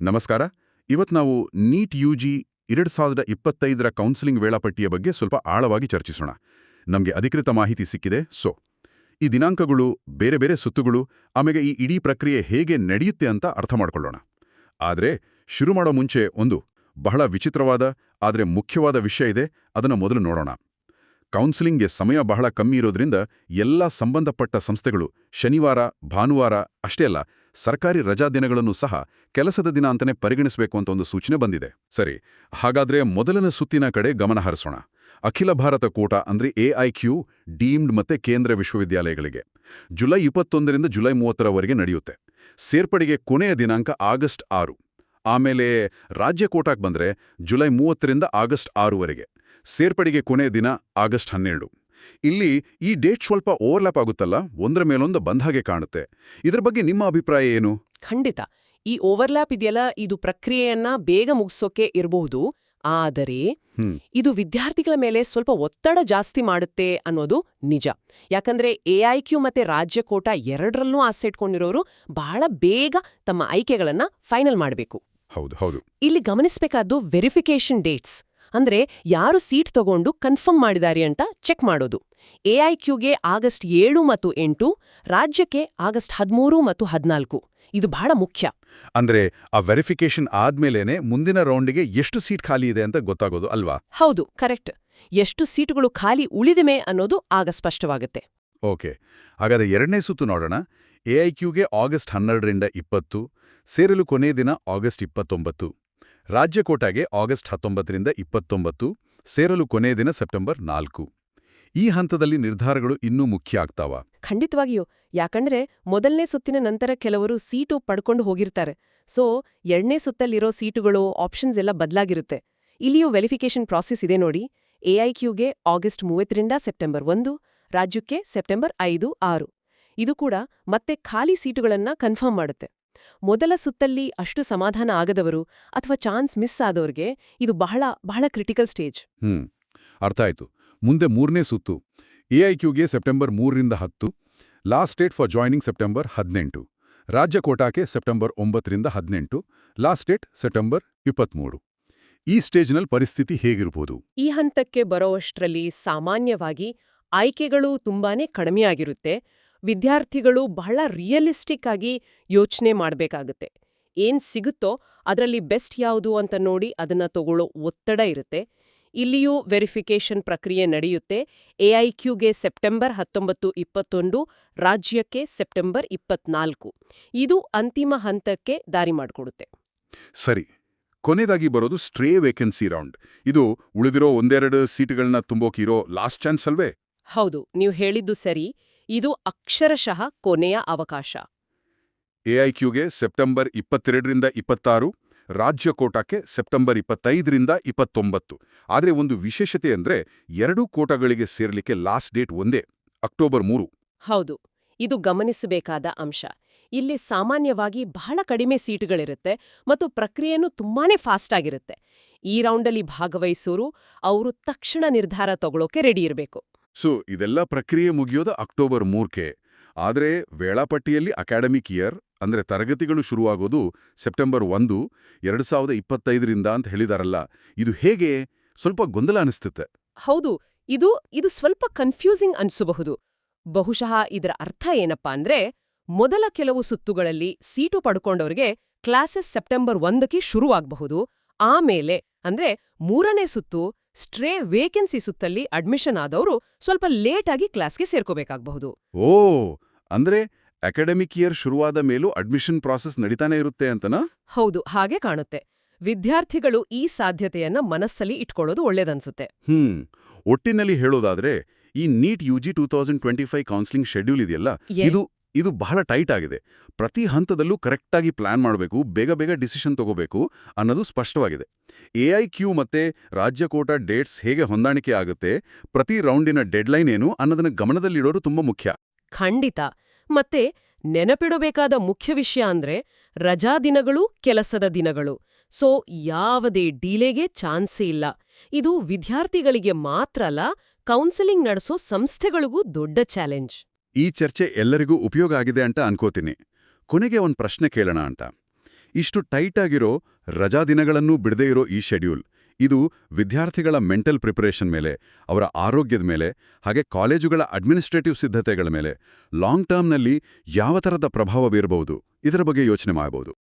ನಮಸ್ಕಾರ. ಇವತ್ತು ನಾವು ನೀಟ್ ಯು ಜಿ ಎರಡು ಸಾವಿರದ ಇಪ್ಪತ್ತೈದರ ಕೌನ್ಸಿಲಿಂಗ್ ವೇಳಾಪಟ್ಟಿಯ ಬಗ್ಗೆ ಸ್ವಲ್ಪ ಆಳವಾಗಿ ಚರ್ಚಿಸೋಣ. ನಮಗೆ ಅಧಿಕೃತ ಮಾಹಿತಿ ಸಿಕ್ಕಿದೆ, ಸೊ. ಈ ದಿನಾಂಕಗಳು ಬೇರೆ ಬೇರೆ ಸುತ್ತುಗಳು ಆಮೇಲೆ ಈ ಇಡೀ ಪ್ರಕ್ರಿಯೆ ಹೇಗೆ ನಡೆಯುತ್ತೆ ಅಂತ ಅರ್ಥ ಮಾಡಿಕೊಳ್ಳೋಣ. ಆದರೆ ಶುರು ಮಾಡೋ ಮುಂಚೆ ಒಂದು ಬಹಳ ವಿಚಿತ್ರವಾದ, ಆದರೆ ಮುಖ್ಯವಾದ ವಿಷಯ ಇದೆ, ಅದನ್ನು ಮೊದಲು ನೋಡೋಣ. ಕೌನ್ಸಿಲಿಂಗ್ಗೆ ಸಮಯ ಬಹಳ ಕಮ್ಮಿ ಇರೋದ್ರಿಂದ ಎಲ್ಲ ಸಂಬಂಧಪಟ್ಟ ಸಂಸ್ಥೆಗಳು ಶನಿವಾರ, ಭಾನುವಾರ ಅಷ್ಟೇ ಅಲ್ಲ ಸರ್ಕಾರಿ ರಜಾ ದಿನಗಳನ್ನು ಸಹ ಕೆಲಸದ ದಿನ ಅಂತಲೇ ಪರಿಗಣಿಸಬೇಕು ಅಂತ ಒಂದು ಸೂಚನೆ ಬಂದಿದೆ. ಸರಿ, ಹಾಗಾದ್ರೆ ಮೊದಲನ ಸುತ್ತಿನ ಕಡೆ ಗಮನ ಹರಿಸೋಣ. ಅಖಿಲ ಭಾರತ ಕೋಟ ಅಂದ್ರೆ ಎಐಕ್ಯೂ ಡೀಮ್ಡ್ ಮತ್ತೆ ಕೇಂದ್ರ ವಿಶ್ವವಿದ್ಯಾಲಯಗಳಿಗೆ. ಜುಲೈ ಇಪ್ಪತ್ತೊಂದರಿಂದ ಜುಲೈ ಮೂವತ್ತರವರೆಗೆ ನಡೆಯುತ್ತೆ. ಸೇರ್ಪಡೆಗೆ ಕೊನೆಯ ದಿನಾಂಕ ಆಗಸ್ಟ್ ಆರು. ಆಮೇಲೆ ರಾಜ್ಯ ಕೋಟಾಕ್ಕೆ ಬಂದ್ರೆ ಜುಲೈ ಮೂವತ್ತರಿಂದ ಆಗಸ್ಟ್ ಆರುವರೆಗೆ. ಸೇರ್ಪಡೆಗೆ ಕೊನೆಯ ದಿನ ಆಗಸ್ಟ್ ಹನ್ನೆರಡು. ಇಲ್ಲಿ ಈ ಡೇಟ್ ಸ್ವಲ್ಪ ಓವರ್ಲ್ಯಾಪ್ ಆಗುತ್ತಲ್ಲ? ಒಂದರ ಮೇಲೊಂದು ಬಂದ ಹಾಗೆ ಕಾಣುತ್ತೆ. ಇದರ ಬಗ್ಗೆ ನಿಮ್ಮ ಅಭಿಪ್ರಾಯ ಏನು? ಖಂಡಿತ. ಈ ಓವರ್ಲ್ಯಾಪ್ ಇದೆಯಲ್ಲ ಇದು ಪ್ರಕ್ರಿಯೆಯನ್ನ ಬೇಗ ಮುಗಿಸೋಕೆ ಇರಬಹುದು. ಆದರೆ ಇದು ವಿದ್ಯಾರ್ಥಿಗಳ ಮೇಲೆ ಸ್ವಲ್ಪ ಒತ್ತಡ ಜಾಸ್ತಿ ಮಾಡುತ್ತೆ ಅನ್ನೋದು ನಿಜ. ಯಾಕಂದ್ರೆ ಎಐಕ್ಯೂ ಮತ್ತೆ ರಾಜ್ಯ ಕೋಟ ಎರಡರಲ್ಲೂ ಆಸೆ ಇಟ್ಕೊಂಡಿರೋರು ಬಹಳ ಬೇಗ ತಮ್ಮ ಆಯ್ಕೆಗಳನ್ನ ಫೈನಲ್ ಮಾಡಬೇಕು. ಹೌದು ಹೌದು. ಇಲ್ಲಿ ಗಮನಿಸಬೇಕಾದ್ದು ವೆರಿಫಿಕೇಶನ್ ಡೇಟ್ಸ್ ಅಂದ್ರೆ ಯಾರು ಸೀಟ್ ತಗೊಂಡು ಕನ್ಫರ್ಮ್ ಮಾಡಿದ್ದಾರೆ ಅಂತ ಚೆಕ್ ಮಾಡೋದು. ಎಐಕ್ಯೂಗೆ ಆಗಸ್ಟ್ ಏಳು ಮತ್ತು ಎಂಟು ರಾಜ್ಯಕ್ಕೆ ಆಗಸ್ಟ್ ಹದಿಮೂರು ಮತ್ತು ಹದಿನಾಲ್ಕು. ಇದು ಬಹಳ ಮುಖ್ಯ. ಅಂದ್ರೆ ಆ ವೆರಿಫಿಕೇಶನ್ ಆದ್ಮೇಲೇನೆ ಮುಂದಿನ ರೌಂಡಿಗೆ ಎಷ್ಟು ಸೀಟ್ ಖಾಲಿ ಇದೆ ಅಂತ ಗೊತ್ತಾಗೋದು ಅಲ್ವಾ? ಹೌದು ಕರೆಕ್ಟ್ ಎಷ್ಟು ಸೀಟುಗಳು ಖಾಲಿ ಉಳಿದಿವೆ ಅನ್ನೋದು ಆಗ ಸ್ಪಷ್ಟವಾಗುತ್ತೆ. ಓಕೆ ಹಾಗಾದ್ರೆ ಎರಡನೇ ಸುತ್ತು ನೋಡೋಣ. ಎಐಕ್ಯೂಗೆ ಆಗಸ್ಟ್ ಹನ್ನೆರಡರಿಂದ ಇಪ್ಪತ್ತು ಸೇರಲು ಕೊನೆಯ ದಿನ ಆಗಸ್ಟ್ ಇಪ್ಪತ್ತೊಂಬತ್ತು. ರಾಜ್ಯ ಕೋಟಾಗೆ ಆಗಸ್ಟ್ ಹತ್ತೊಂಬತ್ತರಿಂದ ಇಪ್ಪತ್ತೊಂಬತ್ತು, ಸೇರಲು ಕೊನೆಯ ದಿನ ಸೆಪ್ಟೆಂಬರ್ ನಾಲ್ಕು. ಈ ಹಂತದಲ್ಲಿ ನಿರ್ಧಾರಗಳು ಇನ್ನೂ ಮುಖ್ಯ ಆಗ್ತಾವ. ಖಂಡಿತವಾಗಿಯೂ. ಯಾಕಂದ್ರೆ ಮೊದಲನೇ ಸುತ್ತಿನ ನಂತರ ಕೆಲವರು ಸೀಟು ಪಡ್ಕೊಂಡು ಹೋಗಿರ್ತಾರೆ. ಸೊ, ಎರಡನೇ ಸುತ್ತಲ್ಲಿರೋ ಸೀಟುಗಳು ಆಪ್ಷನ್ಸ್ ಎಲ್ಲ ಬದಲಾಗಿರುತ್ತೆ. ಇಲ್ಲಿಯೂ ವೆರಿಫಿಕೇಷನ್ ಪ್ರಾಸೆಸ್ ಇದೆ ನೋಡಿ. ಎಐಕ್ಯೂಗೆ ಆಗಸ್ಟ್ ಮೂವತ್ತರಿಂದ ಸೆಪ್ಟೆಂಬರ್ ಒಂದು, ರಾಜ್ಯಕ್ಕೆ ಸೆಪ್ಟೆಂಬರ್ ಐದು, ಆರು. ಇದು ಕೂಡ ಮತ್ತೆ ಖಾಲಿ ಸೀಟುಗಳನ್ನ ಕನ್ಫರ್ಮ್ ಮಾಡುತ್ತೆ. ಮೊದಲ ಸುತ್ತಲ್ಲಿ ಅಷ್ಟು ಸಮಾಧಾನ ಆಗದವರು ಅಥವಾ ಚಾನ್ಸ್ ಮಿಸ್ ಆದವ್ರಿಗೆ ಇದು ಬಹಳ ಬಹಳ ಕ್ರಿಟಿಕಲ್ ಸ್ಟೇಜ್. ಹ್ಮ್ ಅರ್ಥ ಆಯ್ತು. ಮುಂದೆ ಮೂರನೇ ಸುತ್ತು ಎಐಕ್ಯೂಗೆ ಸೆಪ್ಟೆಂಬರ್ ಮೂರರಿಂದ ಹತ್ತು last date for joining September ಹದಿನೆಂಟು ರಾಜ್ಯ ಕೋಟಾಕ್ಕೆ ಸೆಪ್ಟೆಂಬರ್ ಒಂಬತ್ತರಿಂದ ಹದಿನೆಂಟು ಲಾಸ್ಟ್ ಡೇಟ್ ಸೆಪ್ಟೆಂಬರ್ ಇಪ್ಪತ್ಮೂರು ಈ ಸ್ಟೇಜ್ನಲ್ಲಿ ಪರಿಸ್ಥಿತಿ ಹೇಗಿರ್ಬೋದು? ಈ ಹಂತಕ್ಕೆ ಬರೋವಷ್ಟರಲ್ಲಿ ಸಾಮಾನ್ಯವಾಗಿ ಆಯ್ಕೆಗಳು ತುಂಬಾನೇ ಕಡಿಮೆಯಾಗಿರುತ್ತೆ ವಿದ್ಯಾರ್ಥಿಗಳು ಬಹಳ ರಿಯಲಿಸ್ಟಿಕ್ ಆಗಿ ಯೋಚನೆ ಮಾಡಬೇಕಾಗುತ್ತೆ. ಏನ್ ಸಿಗುತ್ತೋ ಅದರಲ್ಲಿ ಬೆಸ್ಟ್ ಯಾವುದು ಅಂತ ನೋಡಿ ಅದನ್ನ ತಗೊಳ್ಳೋ ಒತ್ತಡ ಇರುತ್ತೆ. ಇಲ್ಲಿಯೂ ವೆರಿಫಿಕೇಷನ್ ಪ್ರಕ್ರಿಯೆ ನಡೆಯುತ್ತೆ. ಎಐಕ್ಯೂಗೆ ಸೆಪ್ಟೆಂಬರ್ ಹತ್ತೊಂಬತ್ತು ಇಪ್ಪತ್ತೊಂದು ರಾಜ್ಯಕ್ಕೆ ಸೆಪ್ಟೆಂಬರ್ ಇಪ್ಪತ್ನಾಲ್ಕು. ಇದು ಅಂತಿಮ ಹಂತಕ್ಕೆ ದಾರಿ ಮಾಡಿಕೊಡುತ್ತೆ. ಸರಿ ಕೊನೆಯದಾಗಿ ಬರೋದು ಸ್ಟ್ರೇ ವೇಕೆನ್ಸಿ ರೌಂಡ್ ಇದು ಉಳಿದಿರೋ ಒಂದೆರಡು ಸೀಟುಗಳನ್ನ ತುಂಬೋಕಿರೋ ಲಾಸ್ಟ್ ಚಾನ್ಸ್ ಅಲ್ವೇ? ಹೌದು ನೀವು ಹೇಳಿದ್ದು ಸರಿ. ಇದು ಅಕ್ಷರಶಃ ಕೊನೆಯ ಅವಕಾಶ. ಎಐಕ್ಯೂಗೆ ಸೆಪ್ಟೆಂಬರ್ ಇಪ್ಪತ್ತೆರಡರಿಂದ ಇಪ್ಪತ್ತಾರು ರಾಜ್ಯ ಕೋಟಾಕ್ಕೆ ಸೆಪ್ಟೆಂಬರ್ ಇಪ್ಪತ್ತೈದರಿಂದ ಇಪ್ಪತ್ತೊಂಬತ್ತು. ಆದರೆ ಒಂದು ವಿಶೇಷತೆ ಅಂದ್ರೆ ಎರಡೂ ಕೋಟಾಗಳಿಗೆ ಸೇರಲಿಕ್ಕೆ ಲಾಸ್ಟ್ ಡೇಟ್ ಒಂದೇ ಅಕ್ಟೋಬರ್ ಮೂರು. ಹೌದು ಇದು ಗಮನಿಸಬೇಕಾದ ಅಂಶ. ಇಲ್ಲಿ ಸಾಮಾನ್ಯವಾಗಿ ಬಹಳ ಕಡಿಮೆ ಸೀಟುಗಳಿರುತ್ತೆ ಮತ್ತು ಪ್ರಕ್ರಿಯೆನೂ ತುಂಬಾನೇ ಫಾಸ್ಟ್ ಆಗಿರುತ್ತೆ. ಈ ರೌಂಡಲ್ಲಿ ಭಾಗವಹಿಸೋರು ಅವರು ತಕ್ಷಣ ನಿರ್ಧಾರ ತಗೊಳ್ಳೋಕೆ ರೆಡಿ ಇರಬೇಕು. ಸೊ ಇದೆಲ್ಲ ಪ್ರಕ್ರಿಯೆ ಮುಗಿಯೋದು ಅಕ್ಟೋಬರ್ ಮೂರ್ಕೆ. ಆದರೆ, ವೇಳಾಪಟ್ಟಿಯಲ್ಲಿ ಅಕಾಡೆಮಿಕ್ ಇಯರ್, ಅಂದ್ರೆ ತರಗತಿಗಳು ಶುರುವಾಗೋದು ಸೆಪ್ಟೆಂಬರ್ ಒಂದು, ಎರಡು ಸಾವಿರದ ಇಪ್ಪತ್ತೈದರಿಂದ ಅಂತ ಹೇಳಿದಾರಲ್ಲ. ಇದು ಹೇಗೆ? ಸ್ವಲ್ಪ ಗೊಂದಲ ಅನಿಸ್ತುತ್ತೆ. ಹೌದು, ಇದು ಇದು ಸ್ವಲ್ಪ ಕನ್ಫ್ಯೂಸಿಂಗ್ ಅನ್ಸಬಹುದು. ಬಹುಶಃ ಇದರ ಅರ್ಥ ಏನಪ್ಪಾ ಅಂದ್ರೆ, ಮೊದಲ ಕೆಲವು ಸುತ್ತುಗಳಲ್ಲಿ ಸೀಟು ಪಡ್ಕೊಂಡವರಿಗೆ ಕ್ಲಾಸಸ್ ಸೆಪ್ಟೆಂಬರ್ ಒಂದಕ್ಕೆ ಶುರುವಾಗಬಹುದು. ಆಮೇಲೆ, ಅಂದ್ರೆ ಮೂರನೇ ಸುತ್ತು ಸ್ಟ್ರೇ ವೇಕೆನ್ಸಿ ಸುತ್ತಲ್ಲಿ ಅಡ್ಮಿಷನ್ ಆದವರು ಸ್ವಲ್ಪ ಲೇಟ್ ಆಗಿ ಕ್ಲಾಸ್ಗೆ ಸೇರ್ಕೋಬೇಕಾಗಬಹುದು. ಓ ಅಂದ್ರೆ ಅಕಾಡೆಮಿಕ್ ಇಯರ್ ಶುರುವಾದ ಮೇಲೂ ಅಡ್ಮಿಷನ್ ಪ್ರಾಸೆಸ್ ನಡೀತಾನೆ ಇರುತ್ತೆ ಅಂತನಾ? ಹೌದು ಹಾಗೆ ಕಾಣುತ್ತೆ. ವಿದ್ಯಾರ್ಥಿಗಳು ಈ ಸಾಧ್ಯತೆಯನ್ನ ಮನಸ್ಸಲ್ಲಿ ಇಟ್ಕೊಳ್ಳೋದು ಒಳ್ಳೇದನ್ಸುತ್ತೆ. ಹ್ಮ್ ಒಟ್ಟಿನಲ್ಲಿ ಹೇಳೋದಾದ್ರೆ ಈ NEET U G two thousand twenty five counselling schedule ಇದೆಯಲ್ಲ? ಇದು ಇದು ಬಹಳ ಟೈಟ್ ಆಗಿದೆ. ಪ್ರತಿ ಹಂತದಲ್ಲೂ ಕರೆಕ್ಟಾಗಿ ಪ್ಲಾನ್ ಮಾಡಬೇಕು, ಬೇಗ ಬೇಗ ಡಿಸಿಷನ್ ತಗೋಬೇಕು ಅನ್ನೋದು ಸ್ಪಷ್ಟವಾಗಿದೆ. ಎ ಐ ಕ್ಯೂ ಮತ್ತೆ ರಾಜ್ಯಕೋಟ ಡೇಟ್ಸ್ ಹೇಗೆ ಹೊಂದಾಣಿಕೆ ಆಗುತ್ತೆ, ಪ್ರತಿ ರೌಂಡಿನ ಡೆಡ್ಲೈನ್ ಏನು ಅನ್ನೋದನ್ನು ಗಮನದಲ್ಲಿಡೋರು ತುಂಬಾ ಮುಖ್ಯ. ಖಂಡಿತ. ಮತ್ತೆ ನೆನಪಿಡಬೇಕಾದ ಮುಖ್ಯ ವಿಷಯ ಅಂದ್ರೆ ರಜಾ ದಿನಗಳು ಕೆಲಸದ ದಿನಗಳು. ಸೊ, ಯಾವುದೇ ಡೀಲೆಗೆ ಚಾನ್ಸೇ ಇಲ್ಲ. ಇದು ವಿದ್ಯಾರ್ಥಿಗಳಿಗೆ ಮಾತ್ರ ಅಲ್ಲ, ಕೌನ್ಸೆಲಿಂಗ್ ನಡೆಸೋ ಸಂಸ್ಥೆಗಳಿಗೂ ದೊಡ್ಡ ಚಾಲೆಂಜ್. ಈ ಚರ್ಚೆ ಎಲ್ಲರಿಗೂ ಉಪಯೋಗ ಆಗಿದೆ ಅಂತ ಅನ್ಕೋತೀನಿ. ಕೊನೆಗೆ ಒಂದು ಪ್ರಶ್ನೆ ಕೇಳೋಣ ಅಂತ. ಇಷ್ಟು ಟೈಟ್ ಆಗಿರೋ ರಜಾ ದಿನಗಳನ್ನೂ ಬಿಡದೇ ಇರೋ ಈ ಶೆಡ್ಯೂಲ್ ಇದು ವಿದ್ಯಾರ್ಥಿಗಳ ಮೆಂಟಲ್ ಪ್ರಿಪರೇಷನ್ ಮೇಲೆ, ಅವರ ಆರೋಗ್ಯದ ಮೇಲೆ, ಹಾಗೆ ಕಾಲೇಜುಗಳ ಅಡ್ಮಿನಿಸ್ಟ್ರೇಟಿವ್ ಸಿದ್ಧತೆಗಳ ಮೇಲೆ ಲಾಂಗ್ ಟರ್ಮ್ನಲ್ಲಿ ಯಾವ ಥರದ ಪ್ರಭಾವ ಬೀರಬಹುದು, ಇದರ ಬಗ್ಗೆ ಯೋಚನೆ ಮಾಡಬಹುದು